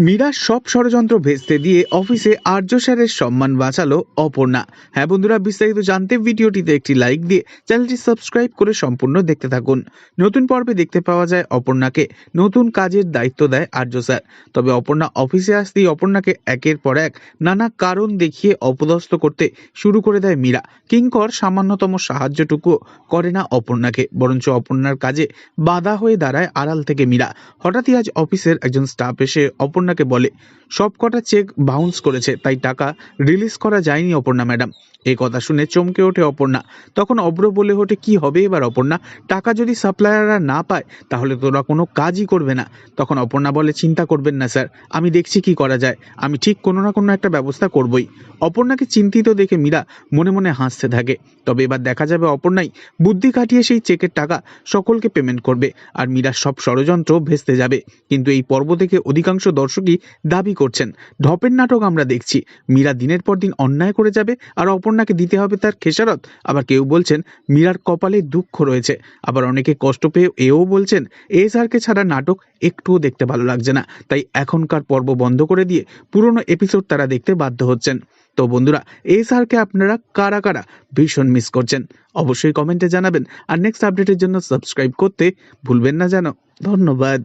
মীরা সব ষড়যন্ত্র ভেস্তে দিয়ে অফিসে আর্য স্যারের সম্মান বাঁচালো অপর্ণা। হ্যাঁ বন্ধুরা, বিস্তারিত জানতে ভিডিওটিতে একটি লাইক দিয়ে চ্যানেলটি সাবস্ক্রাইব করে সম্পূর্ণ দেখতে থাকুন। নতুন পর্বে দেখতে পাওয়া যায় অপর্ণাকে। নতুন কাজের দায়িত্ব দেয় আর্য স্যার। তবে অপর্ণা অফিসে আসতেই অপর্ণাকে একের পর এক নানা কারণ দেখিয়ে অপদস্থ করতে শুরু করে দেয় মীরা। কিঙ্কর সামান্যতম সাহায্যটুকু করে না অপর্ণাকে, বরঞ্চ অপর্ণার কাজে বাধা হয়ে দাঁড়ায় আড়াল থেকে মীরা। হঠাৎই আজ অফিসের একজন স্টাফ এসে অপর্ণাকে বলে, সব কটা চেক বাউন্স করেছে, তাই টাকা রিলিজ করা যায়নি অপর্ণা ম্যাডাম। এই কথা শুনে চমকে ওঠে অপর্ণা। তখন অব্র বলে ওঠে, কি হবে এবার অপর্ণা? টাকা যদি সাপ্লায়াররা না পায়, তাহলে তোরা কোনো কাজই করবে না। তখন অপর্ণা বলে, চিন্তা করবেন না স্যার, আমি দেখছি কি করা যায়। আমি ঠিক কোনো না কোনো একটা ব্যবস্থা করবই। অপর্ণাকে চিন্তিত দেখে মীরা মনে মনে হাসতে থাকে। তবে এবার দেখা যাবে অপর্ণাই বুদ্ধি কাটিয়ে সেই চেকের টাকা সকলকে পেমেন্ট করবে, আর মীরার সব ষড়যন্ত্র ভেস্তে যাবে। কিন্তু এই পর্ব থেকে অধিকাংশ দর্শকই দাবি করছেন। ঢপের নাটক আমরা দেখছি। মীরা দিনের পর দিন অন্যায় করে যাবে আর অপর্ণাকে দিতে হবে তার খেসারত। আবার কেউ বলছেন, মীরার কপালে দুঃখ রয়েছে। আবার অনেকে কষ্ট পেয়ে এও বলছেন এস আরকে ছাড়া নাটক একটুও দেখতে ভালো লাগছে না। তাই এখনকার পর্ব বন্ধ করে দিয়ে পুরনো এপিসোড তারা দেখতে বাধ্য হচ্ছেন। তো বন্ধুরা এই স্যারকে আপনারা কারা কারা ভীষণ মিস করছেন? অবশ্যই কমেন্টে জানাবেন। আর নেক্সট আপডেটের জন্য সাবস্ক্রাইব করতে ভুলবেন না যেন ধন্যবাদ।